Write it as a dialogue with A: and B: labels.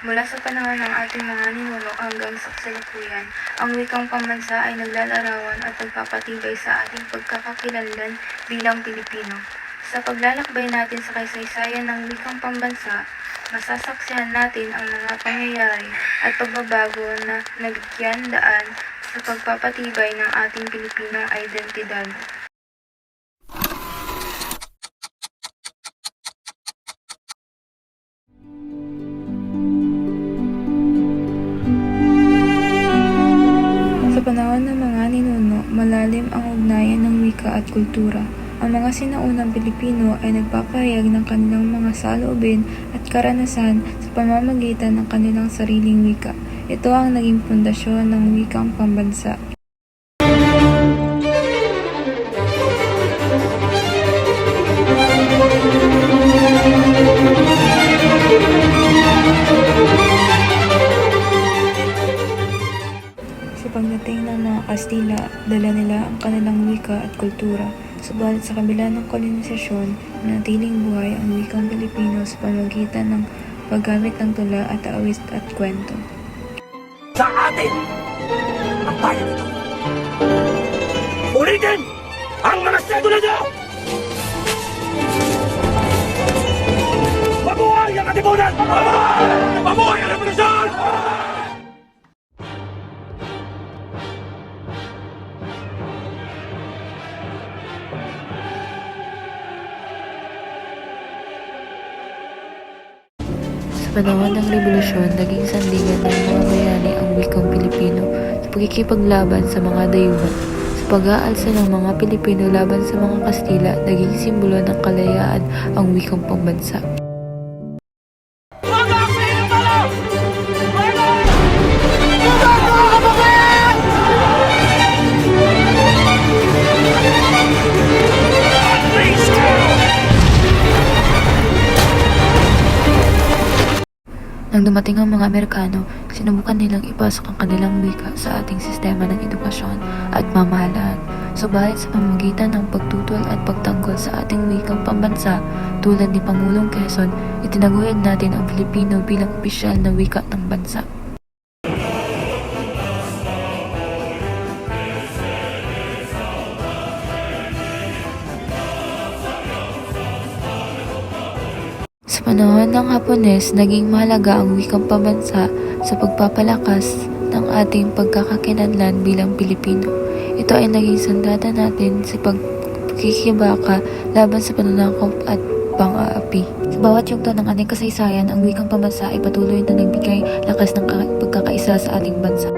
A: Mula sa panahon ng ating mga ninuno hanggang sa kasalukuyan, ang wikang pambansa ay naglalarawan at nagpapatibay sa ating pagkakakilanlan bilang Pilipino. Sa paglalakbay natin sa kasaysayan ng wikang pambansa, masasaksihan natin ang mga pangyayari at pagbabago na nabigyan daan sa pagpapatibay ng ating Pilipinong identidad. Sa panahon ng mga ninuno, malalim ang ugnayan ng wika at kultura. Ang mga sinaunang Pilipino ay nagpapahayag ng kanilang mga saloobin at karanasan sa pamamagitan ng kanilang sariling wika. Ito ang naging pundasyon ng wikang pambansa. Sa pagdating ng mga Kastila, dala nila ang kanilang wika at kultura. Subalit sa kabila ng kolonisasyon, nanatiling buhay ang wikang Pilipino sa pamagitan ng paggamit ng tula at awit at kwento.
B: sa atin ang bayan ito. Ulitin ang mga sedula niyo! Mabuhay ang katipunan! Mabuhay ang
C: panahon ng revolusyon, naging sandigan ng mga bayani ang wikang Pilipino sa pagkikipaglaban sa mga dayuhan. Sa pag-aalsa ng mga Pilipino laban sa mga Kastila, naging simbolo ng kalayaan ang wikang pambansa. Nang dumating ang mga Amerikano, sinubukan nilang ipasok ang kanilang wika sa ating sistema ng edukasyon at mamahalaan. Subalit sa pamamagitan ng pagtutol at pagtanggol sa ating wikang pambansa, tulad ni Pangulong Quezon, itinaguyod natin ang Filipino bilang opisyal na wika ng bansa. Sa panahon ng Hapones, naging mahalaga ang wikang pambansa sa pagpapalakas ng ating pagkakakinanlan bilang Pilipino. Ito ay naging sandata natin sa pagkikibaka laban sa pananakop at pang-aapi. Sa bawat yugto ng ating kasaysayan, ang wikang pambansa ay patuloy na nagbigay lakas ng ka- pagkakaisa sa ating bansa.